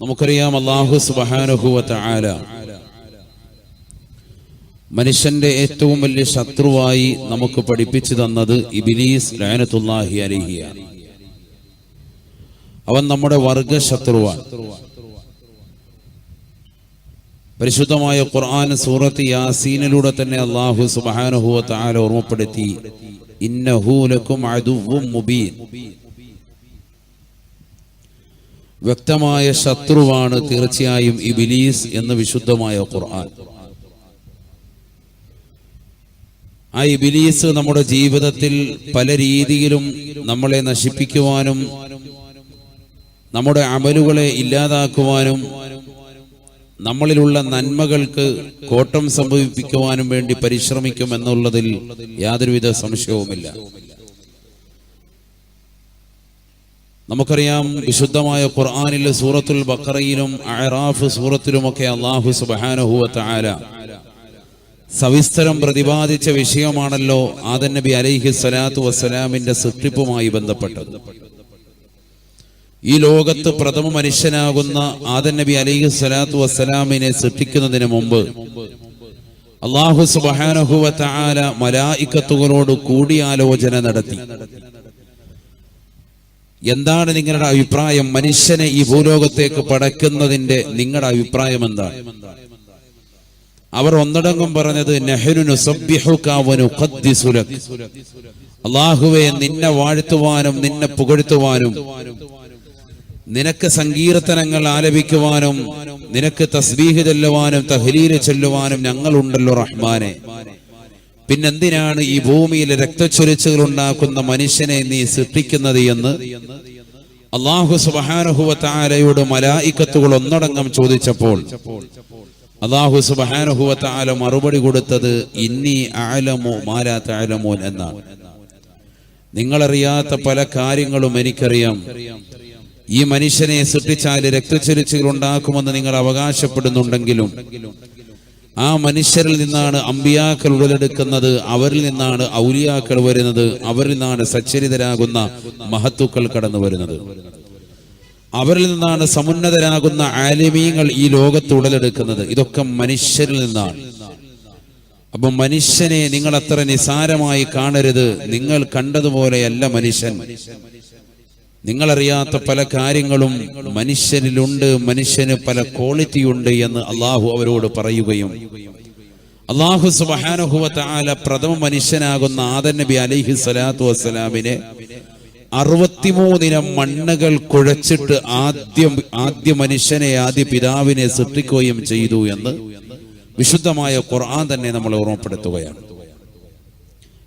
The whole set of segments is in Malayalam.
നമുക്കറിയാം അള്ളാഹു സുബാനുഭൂവത്ത ആല മനുഷ്യന്റെ ഏറ്റവും വലിയ ശത്രുവായി നമുക്ക് പഠിപ്പിച്ചു തന്നത് ഇബിലീസ് ലയനത്തുല്ലാഹി അലിഹിയാണ്. അവൻ നമ്മുടെ വർഗ ശത്രുവാണ്. പരിശുദ്ധമായ ഖുർആൻ സൂറത്ത് യാസീനിലൂടെ തന്നെ അള്ളാഹു സുബാനുഭൂവത്ത ആല ഓർമ്മപ്പെടുത്തി. ഇന്നഹൂലക്കും മുബീൻ. വ്യക്തമായ ശത്രുവാണ് തീർച്ചയായും ഇബിലീസ് എന്ന് വിശുദ്ധമായ ഖുർആൻ. ആ ഇബിലീസ് നമ്മുടെ ജീവിതത്തിൽ പല രീതിയിലും നമ്മളെ നശിപ്പിക്കുവാനും നമ്മുടെ അമലുകളെ ഇല്ലാതാക്കുവാനും നമ്മളിലുള്ള നന്മകൾക്ക് കോട്ടം സംഭവിപ്പിക്കുവാനും വേണ്ടി പരിശ്രമിക്കും എന്നുള്ളതിൽ യാതൊരുവിധ സംശയവുമില്ല. നമുക്കറിയാം വിശുദ്ധമായ ഖുർആാനിൽ സൂറത്തുൽ ബക്കറയിലും അയറാഫ് സൂറത്തിലുമൊക്കെ അള്ളാഹു സുബാനഹുവത്ത സവിസ്തരം പ്രതിപാദിച്ച വിഷയമാണല്ലോ ആദൻ നബി അലൈഹി സ്വലാത്തു വസ്സലാമിന്റെ സൃഷ്ടിപ്പുമായി ബന്ധപ്പെട്ടത്. ഈ ലോകത്ത് പ്രഥമ മനുഷ്യനാകുന്ന ആദൻ നബി അലൈഹി സ്വലാത്തു വസ്സലാമിനെ സൃഷ്ടിക്കുന്നതിന് മുമ്പ് അള്ളാഹു സുബാനഹുവത്ത ആല മലായിക്കത്തുകളോട് കൂടിയാലോചന നടത്തി. എന്താണ് നിങ്ങളുടെ അഭിപ്രായം? മനുഷ്യനെ ഈ ഭൂലോകത്തേക്ക് പടക്കുന്നതിന്റെ നിങ്ങളുടെ അഭിപ്രായം എന്താണ്? അവർ ഒന്നടങ്കം പറഞ്ഞത് അള്ളാഹുവെ നിന്നെ വാഴ്ത്തുവാനും നിന്നെ പുകഴ്ത്തുവാനും നിനക്ക് സങ്കീർത്തനങ്ങൾ ആലപിക്കുവാനും നിനക്ക് തസ്ബീഹ് ചെല്ലുവാനും തഹലീൽ ചെല്ലുവാനും ഞങ്ങളുണ്ടല്ലോ റഹ്മാനെ. പിന്നെന്തിനാണ് ഈ ഭൂമിയിൽ രക്തച്ചൊരിച്ചുകൾ ഉണ്ടാക്കുന്ന മനുഷ്യനെ നീ സൃഷ്ടിക്കുന്നത് എന്ന്? അള്ളാഹു സുബാനുഹുവത്താലയോട് മലായിക്കത്തുകൾ ഒന്നടങ്കം ചോദിച്ചപ്പോൾ അള്ളാഹു സുബാനുഹുവത്താല മറുപടി കൊടുത്തത് ഇന്നി ആലമോ മാലാത്ത ആലമോൻ എന്നാണ്. നിങ്ങളറിയാത്ത പല കാര്യങ്ങളും എനിക്കറിയാം. ഈ മനുഷ്യനെ സൃഷ്ടിച്ചാൽ രക്തച്ചൊരിച്ചുകൾ ഉണ്ടാക്കുമെന്ന് നിങ്ങൾ അവകാശപ്പെടുന്നുണ്ടെങ്കിലും ആ മനുഷ്യരിൽ നിന്നാണ് അമ്പിയാക്കൾ ഉടലെടുക്കുന്നത്. അവരിൽ നിന്നാണ് ഔലിയാക്കൾ വരുന്നത്. അവരിൽ നിന്നാണ് സച്ചരിതരാകുന്ന മഹത്തുക്കൾ കടന്നു വരുന്നത്. അവരിൽ നിന്നാണ് സമുന്നതരാകുന്ന ആലിമീങ്ങൾ ഈ ലോകത്ത് ഉടലെടുക്കുന്നത്. ഇതൊക്കെ മനുഷ്യരിൽ നിന്നാണ്. അപ്പൊ മനുഷ്യനെ നിങ്ങൾ അത്ര നിസാരമായി കാണരുത്. നിങ്ങൾ കണ്ടതുപോലെയല്ല മനുഷ്യൻ. നിങ്ങളറിയാത്ത പല കാര്യങ്ങളും മനുഷ്യനിലുണ്ട് മനുഷ്യന് പല ക്വാളിറ്റി ഉണ്ട് എന്ന് അള്ളാഹു അവരോട് പറയുകയും അള്ളാഹു സുബാനുഹുവല പ്രഥമ മനുഷ്യനാകുന്ന ആദൻ നബി അലിഹി സ്വലാത്തു വസ്സലാമിനെ അറുപത്തിമൂന്നിനം മണ്ണുകൾ കുഴച്ചിട്ട് ആദ്യം ആദ്യ മനുഷ്യനെ ആദ്യ പിതാവിനെ സൃഷ്ടിക്കുകയും ചെയ്തു എന്ന് വിശുദ്ധമായ ഖുർആൻ തന്നെ നമ്മൾ ഓർമ്മപ്പെടുത്തുകയാണ്.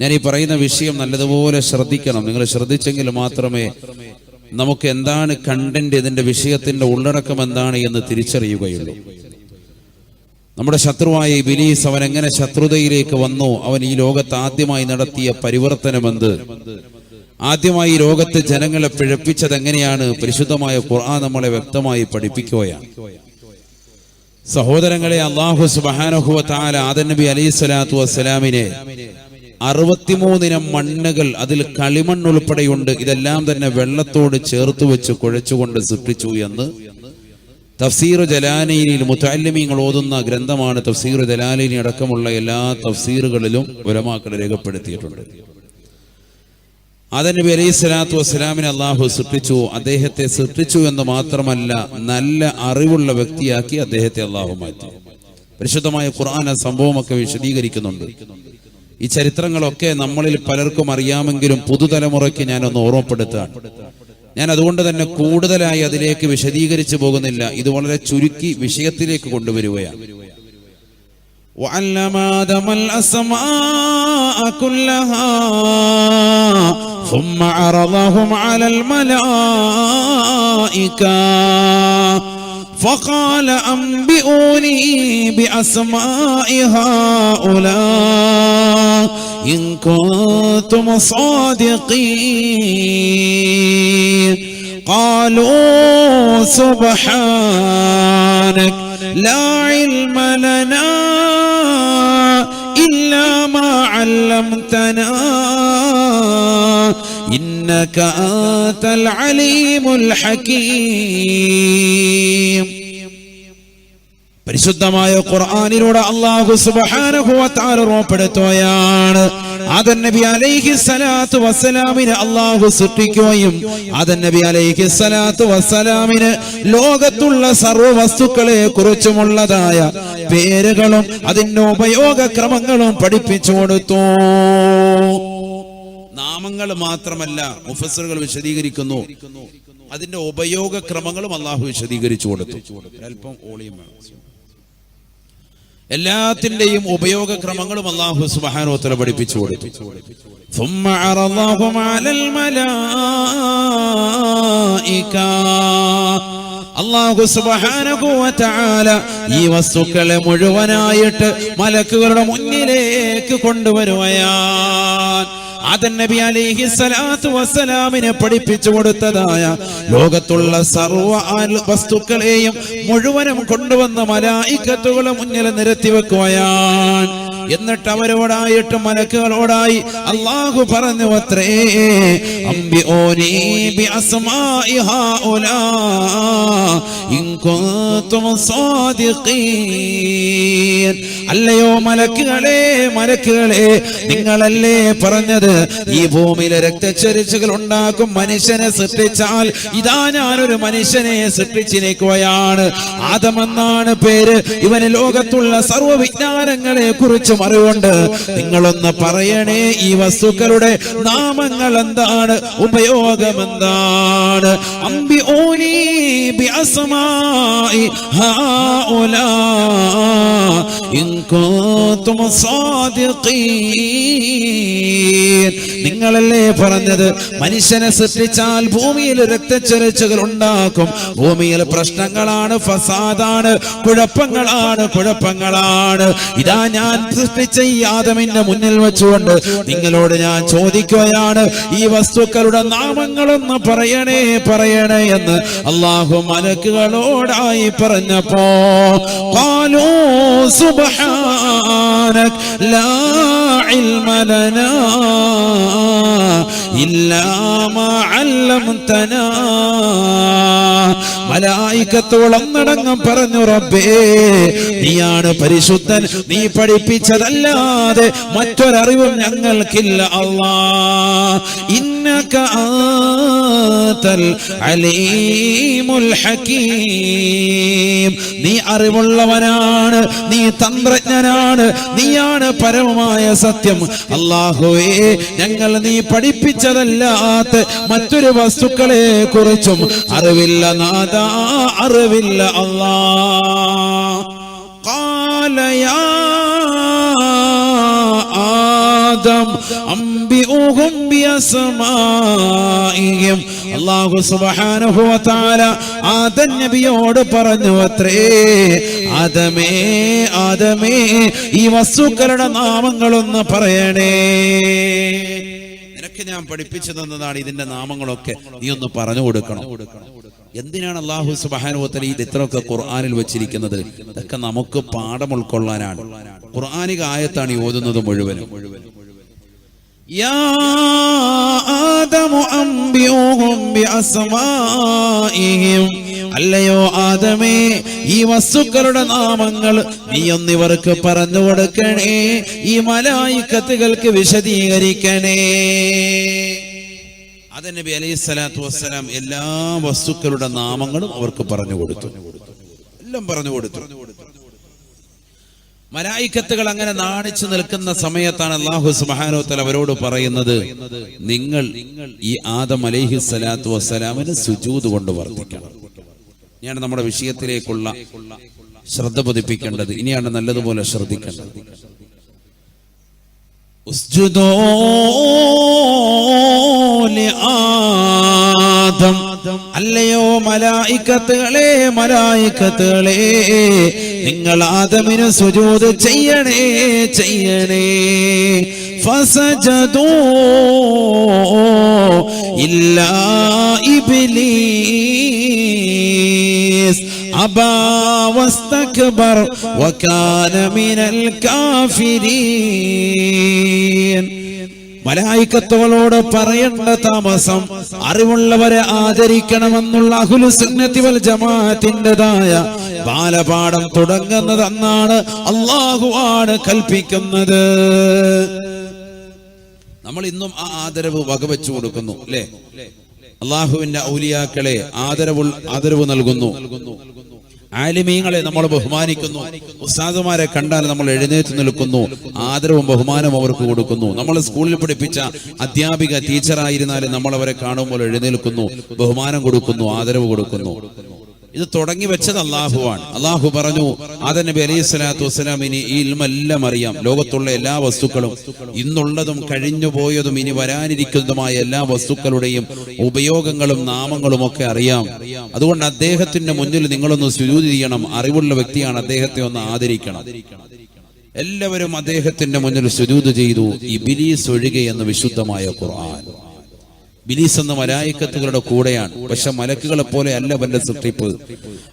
ഞാൻ ഈ പറയുന്ന വിഷയം നല്ലതുപോലെ ശ്രദ്ധിക്കണം. നിങ്ങൾ ശ്രദ്ധിച്ചെങ്കിൽ മാത്രമേ നമുക്ക് എന്താണ് കണ്ടന്റ് ഇതിന്റെ വിഷയത്തിന്റെ ഉള്ളടക്കം എന്താണ് എന്ന് തിരിച്ചറിയുകയുള്ളൂ. നമ്മുടെ ശത്രുവായ ബിലീസ് അവൻ എങ്ങനെ ശത്രുതയിലേക്ക് വന്നു? അവൻ ഈ ലോകത്ത് ആദ്യമായി നടത്തിയ പരിവർത്തനമെന്ത് ആദ്യമായി ഈ ലോകത്ത് ജനങ്ങളെ പിഴപ്പിച്ചത് എങ്ങനെയാണ്? പരിശുദ്ധമായ ഖുർആൻ നമ്മളെ വ്യക്തമായി പഠിപ്പിക്കുകയാണ്. സഹോദരങ്ങളെ അള്ളാഹു സുബാനഹുവ താല ആദനബി അലൈഹി സ്വലാത്തു വസ്സലാമിനെ അറുപത്തിമൂന്നിനം മണ്ണുകൾ അതിൽ കളിമണ്ണ് ഉൾപ്പെടെയുണ്ട്. ഇതെല്ലാം തന്നെ വെള്ളത്തോട് ചേർത്ത് വെച്ച് കുഴച്ചുകൊണ്ട് സൃഷ്ടിച്ചു എന്ന് തഫ്സീർ ജലാലയിൽ മുത്താലിമീങ്ങൾ ഓതുന്ന ഗ്രന്ഥമാണ് തഫ്സീർ ജലാലിനി അടക്കമുള്ള എല്ലാ തഫ്സീറുകളിലും ഉലമാക്കൾ രേഖപ്പെടുത്തിയിട്ടുണ്ട്. അതനബി അലൈഹി സ്വലാത്തു വസ്സലാമിനെ അള്ളാഹു സൃഷ്ടിച്ചു. അദ്ദേഹത്തെ സൃഷ്ടിച്ചു എന്ന് മാത്രമല്ല നല്ല അറിവുള്ള വ്യക്തിയാക്കി അദ്ദേഹത്തെ അള്ളാഹു മാറ്റി. പരിശുദ്ധമായ ഖുർആൻ സംഭവമൊക്കെ വിശദീകരിക്കുന്നുണ്ട്. ഈ ചരിത്രങ്ങളൊക്കെ നമ്മളിൽ പലർക്കും അറിയാമെങ്കിലും പുതുതലമുറയ്ക്ക് ഞാനൊന്ന് ഓർമ്മപ്പെടുത്താൻ ഞാൻ അതുകൊണ്ട് തന്നെ കൂടുതലായി അതിലേക്ക് വിശദീകരിച്ചു പോകുന്നില്ല ഇത് വളരെ ചുരുക്കി വിഷയത്തിലേക്ക് കൊണ്ടുവരികയാണ് وعلم آدم الأسماء كلها ثم عرضهم على الملائكة فقال أنبئوني بأسماء هؤلاء إن كنتم صادقين. قالوا سبحانك لا علم لنا إلا ما علمتنا. إنك أنت العليم الحكيم. പരിശുദ്ധമായ ഖുർആാനിലൂടെ അള്ളാഹു ഓർപ്പെടുത്തുകയാണ് ആദൻ നബി അലൈഹി സലാത്തു വസ്സലാമിന് അള്ളാഹു സൃഷ്ടിക്കുകയും ആദൻ നബി അലൈഹി സലാത്തു വസ്സലാമിന് ലോകത്തുള്ള സർവ വസ്തുക്കളെ കുറിച്ചുമുള്ളതായ പേരുകളും അതിന്റെ ഉപയോഗക്രമങ്ങളും പഠിപ്പിച്ചു കൊടുത്തു. നാമങ്ങൾ മാത്രമല്ല മുഫസറുകൾ വിശദീകരിക്കുന്നു. അതിന്റെ ഉപയോഗക്രമങ്ങളും അള്ളാഹു വിശദീകരിച്ചു കൊടുത്തു. അല്പം ഓളിയും വേണം. എല്ലാത്തിന്റെയും ഉപയോഗക്രമങ്ങളും അള്ളാഹു സുബാനോത്തര പഠിപ്പിച്ചു കൊടുത്തു. അള്ളാഹു സുബാനുഭവത്താല ഈ വസ്തുക്കളെ മുഴുവനായിട്ട് മലക്കുകളുടെ മുന്നിലേക്ക് കൊണ്ടുവരുവയാ ആദൻ നബി അലൈഹി സ്വലാത്തു വസ്സലാമിനെ പഠിപ്പിച്ചു കൊടുത്തതായ ലോകത്തുള്ള സർവ വസ്തുക്കളെയും മുഴുവനും കൊണ്ടുവന്ന മലായിക്കത്തുകളെ മുന്നിൽ നിരത്തി വെക്കുകയാണ്. എന്നിട്ട് അവരോടായിട്ട് മലക്കുകളോടായി അള്ളാഹു പറഞ്ഞു അത്രേ അംബിഓനീ ബി അസ്മാഇ ഹാഉലാ. കുൻതും സാദിഖീൻ അല്ലയോ മലക്കുകളെ മലക്കുകളെ നിങ്ങളല്ലേ പറഞ്ഞത്? ഈ ഭൂമിയിലെ രക്തച്ചൊരിച്ചുകൾ ഉണ്ടാക്കും മനുഷ്യനെ സൃഷ്ടിച്ചാൽ ഇതാ ഞാനൊരു മനുഷ്യനെ സൃഷ്ടിച്ചിരിക്കുകയാണ്. ആദമെന്നാണ് പേര്. ഇവന് ലോകത്തുള്ള സർവവിജ്ഞാനങ്ങളെ കുറിച്ചും അറിവുണ്ട്. നിങ്ങളൊന്ന് പറയണേ ഈ വസ്തുക്കളുടെ നാമങ്ങൾ എന്താണ് ഉപയോഗം എന്താണ് അമ്പി ഓനീ ബി إن كنتم صادقين. നിങ്ങളല്ലേ പറഞ്ഞത്? മനുഷ്യനെ സൃഷ്ടിച്ചാൽ ഭൂമിയിൽ രക്തച്ചൊരച്ചുകൾ ഉണ്ടാക്കും. ഭൂമിയിൽ പ്രശ്നങ്ങളാണ് ഫസാദാണ് കുഴപ്പങ്ങളാണ് കുഴപ്പങ്ങളാണ്. ഇതാ ഞാൻ സൃഷ്ടിച്ച ഈ ആദമിന്റെ മുന്നിൽ വെച്ചുകൊണ്ട് നിങ്ങളോട് ഞാൻ ചോദിക്കുകയാണ് ഈ വസ്തുക്കളുടെ നാമങ്ങളൊന്ന് പറയണേ പറയണേ എന്ന്. അള്ളാഹു അവരോടായി പറഞ്ഞപ്പോ പാലോ സുബഹാനക് ലാ ഇൽമ ലനാ ഇല്ലാ മാ അല്ലംതനാ മലായിക്കത്തോളം നടങ്ങും പറഞ്ഞു റബ്ബേ. നീയാണ് പരിശുദ്ധൻ നീ പഠിപ്പിച്ചതല്ലാതെ മറ്റൊരറിവും ഞങ്ങൾക്കില്ല അള്ളാ. ഇന്നക അലീമുൽ ഹകീം. നീ അറിവുള്ളവനാണ് നീ തന്ത്രജ്ഞനാണ് നീയാണ് പരമമായ സത്യം അള്ളാഹുവേ ഞങ്ങൾ നീ പഠിപ്പിച്ചതല്ലാത്ത മറ്റൊരു വസ്തുക്കളെ കുറിച്ചും അറിവില്ല നാദ അറിവില്ല അല്ലാ قال يا آدم أنبئهم بأسمائهم അള്ളാഹു സുബ്ഹാനഹു വ തആല ആദം നബിയോട് പറഞ്ഞു അത്രേ ആദമേ ആദമേ ഈ വസ്തുക്കളുടെ നാമങ്ങളൊന്ന് പറയണേ. നിനക്ക് ഞാൻ പഠിപ്പിച്ചു തന്നതാണ് ഇതിന്റെ നാമങ്ങളൊക്കെ. നീ ഒന്ന് പറഞ്ഞു കൊടുക്കണം. എന്തിനാണ് അള്ളാഹു സുബാനുവത്തല ഇത് ഇത്രയൊക്കെ ഖുർആാനിൽ വെച്ചിരിക്കുന്നത്? ഇതൊക്കെ നമുക്ക് പാഠം ഉൾക്കൊള്ളാനാണ്. ഖുർആാനിക ആയത്താണ് ഓതുന്നത് മുഴുവനും. يا آدم أنبئهم بأسمائهم അല്ലയോ ആദമേ ഈ വസ്തുക്കളുടെ നാമങ്ങൾ നീ ഒന്നിവർക്ക് പറഞ്ഞു കൊടുക്കണേ ഈ മലായിക്കത്തുകൾക്ക് വിശദീകരിക്കണേ അത് നബി അലൈഹി സ്വലാത്തു വസ്സലാം എല്ലാ വസ്തുക്കളുടെ നാമങ്ങളും അവർക്ക് പറഞ്ഞു കൊടുത്തു എല്ലാം പറഞ്ഞു കൊടുത്തു മലായിക്കത്തുകൾ അങ്ങനെ നാണിച്ചു നിൽക്കുന്ന സമയത്താണ് അള്ളാഹു സുബാനോത്തൽ അവരോട് പറയുന്നത് നിങ്ങൾ ഈ ആദം അലൈഹി സ്വലാത്തു വസ്സലാമിന് സുജൂത് കൊണ്ട് വർദ്ധിക്കണം ഇനിയാണ് നമ്മുടെ വിഷയത്തിലേക്കുള്ള ശ്രദ്ധ പതിപ്പിക്കേണ്ടത് ഇനിയാണ് നല്ലതുപോലെ ശ്രദ്ധിക്കേണ്ടത്. അല്ലയോ മലായിക്കത്തുകളെ മലായിക്കത്തുകളെ നിങ്ങൾ ആദമിന് സുജൂത് ചെയ്യണേ ചെയ്യണേ. ഫസജദൂ. ഇല്ല ഇബ്ലീസ്. അബാ വസ്തക്ബർ വകാന മിനൽ കാഫിരീൻ. മലായിക്കത്തുകളോട് പറയേണ്ട താമസം അറിവുള്ളവരെ ആദരിക്കണമെന്നുള്ള വൽ ജമാഅത്തിന്റെതായ ബാലപാഠം തുടങ്ങുന്നത് അന്നാണ് അള്ളാഹുവാണ് കൽപ്പിക്കുന്നത്. നമ്മൾ ഇന്നും ആ ആദരവ് വകവെച്ചു കൊടുക്കുന്നു അല്ലേ? അള്ളാഹുവിന്റെ ഔലിയാക്കളെ ആദരവ് ആദരവ് നൽകുന്നു. ആലിമീങ്ങളെ നമ്മൾ ബഹുമാനിക്കുന്നു. ഉസ്താദുമാരെ കണ്ടാൽ നമ്മൾ എഴുന്നേറ്റ് നിൽക്കുന്നു. ആദരവും ബഹുമാനവും അവർക്ക് കൊടുക്കുന്നു. നമ്മൾ സ്കൂളിൽ പഠിപ്പിച്ച അധ്യാപിക ടീച്ചറായിരുന്നാലും നമ്മൾ അവരെ കാണുമ്പോൾ എഴുന്നേൽക്കുന്നു. ബഹുമാനം കൊടുക്കുന്നു ആദരവ് കൊടുക്കുന്നു. ഇത് തുടങ്ങി വെച്ചത് അള്ളാഹുവാണ് അള്ളാഹു പറഞ്ഞു ആദൻ നബി അലൈഹി സ്വലാത്തു വസ്സലാം ഇനി ഈ ഇൽമെല്ലാം അറിയാം. ലോകത്തുള്ള എല്ലാ വസ്തുക്കളും ഇന്നുള്ളതും കഴിഞ്ഞു പോയതും ഇനി വരാനിരിക്കുന്നതുമായ എല്ലാ വസ്തുക്കളുടെയും ഉപയോഗങ്ങളും നാമങ്ങളും ഒക്കെ അറിയാം. അതുകൊണ്ട് അദ്ദേഹത്തിന്റെ മുന്നിൽ നിങ്ങളൊന്ന് സുരൂതി ചെയ്യണം. അറിവുള്ള വ്യക്തിയാണ് അദ്ദേഹത്തെ ഒന്ന് ആദരിക്കണം. എല്ലാവരും അദ്ദേഹത്തിന്റെ മുന്നിൽ സുരൂത് ചെയ്തു. ഇബിലീസ് ഒഴികെ എന്ന് വിശുദ്ധമായ ഖുർആൻ. ബിലീസ് എന്ന മലായിക്കത്തുകളുടെ കൂടെയാണ്. പക്ഷെ മലക്കുകളെ പോലെ അല്ല അവന്റെ സൃഷ്ടിപ്പ്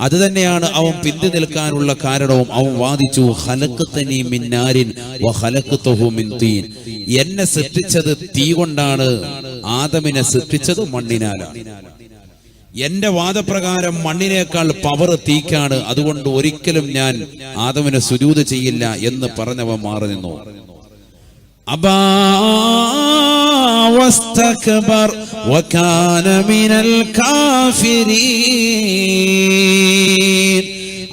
അത് തന്നെയാണ് അവൻ പിന്തി നിൽക്കാനുള്ള കാരണവും അവൻ വാദിച്ചു. എന്നെ സൃഷ്ടിച്ചത് തീ കൊണ്ടാണ് ആദമിനെ സൃഷ്ടിച്ചത് മണ്ണിനാലാണ്. എന്റെ വാദപ്രകാരം മണ്ണിനേക്കാൾ പവർ തീക്കാണ്. അതുകൊണ്ട് ഒരിക്കലും ഞാൻ ആദമിനെ സുരൂത ചെയ്യില്ല എന്ന് പറഞ്ഞവൻ മാറി നിന്നു. واستكبر وكان من الكافرين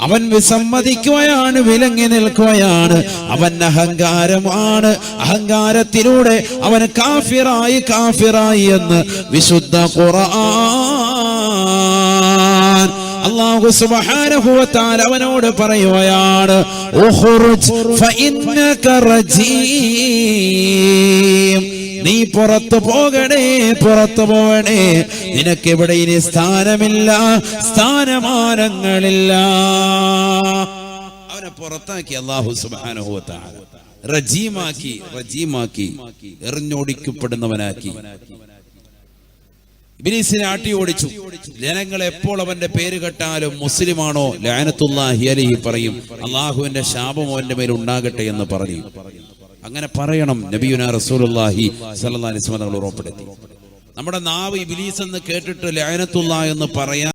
അവൻ വിസമ്മതിക്കുകയാണ് വിലങ്ങി നിൽക്കുകയാണ് അവൻ അഹങ്കാരമാണ് അഹങ്കാരത്തിലൂടെ അവൻ കാഫിറായി കാഫിറായി എന്ന് വിശുദ്ധ ഖുർആൻ അള്ളാഹു വതആല അവനോട് പറയുകയാണ് നീ പുറത്തു പോകണേ പുറത്തു പോകണേ. നിനക്ക് ഇവിടെ ഇനി സ്ഥാനമില്ല സ്ഥാനമാനങ്ങളില്ല. അവനെ പുറത്താക്കി അള്ളാഹു വതആല. റജീമാക്കി റജീമാക്കി എറിഞ്ഞോടിക്കപ്പെടുന്നവനാക്കി. ഇബിലീസിനെ ആട്ടി ഓടിച്ചു. ജനങ്ങൾ എപ്പോൾ അവന്റെ പേര് കെട്ടാലും മുസ്ലിമാണോ? ലാനത്തുല്ലാഹി അലിഹി പറയും അള്ളാഹുവിന്റെ ശാപം അവന്റെ മേൽ ഉണ്ടാകട്ടെ എന്ന് പറയും അങ്ങനെ പറയണം നബിയുന റസൂലുള്ളാഹി സല്ലല്ലാഹു അലൈഹി വസല്ലം ഉറപ്പെടുത്തി. നമ്മുടെ നാവ് ഇബിലീസ് എന്ന് കേട്ടിട്ട് ലാനത്തുള്ള എന്ന് പറയാൻ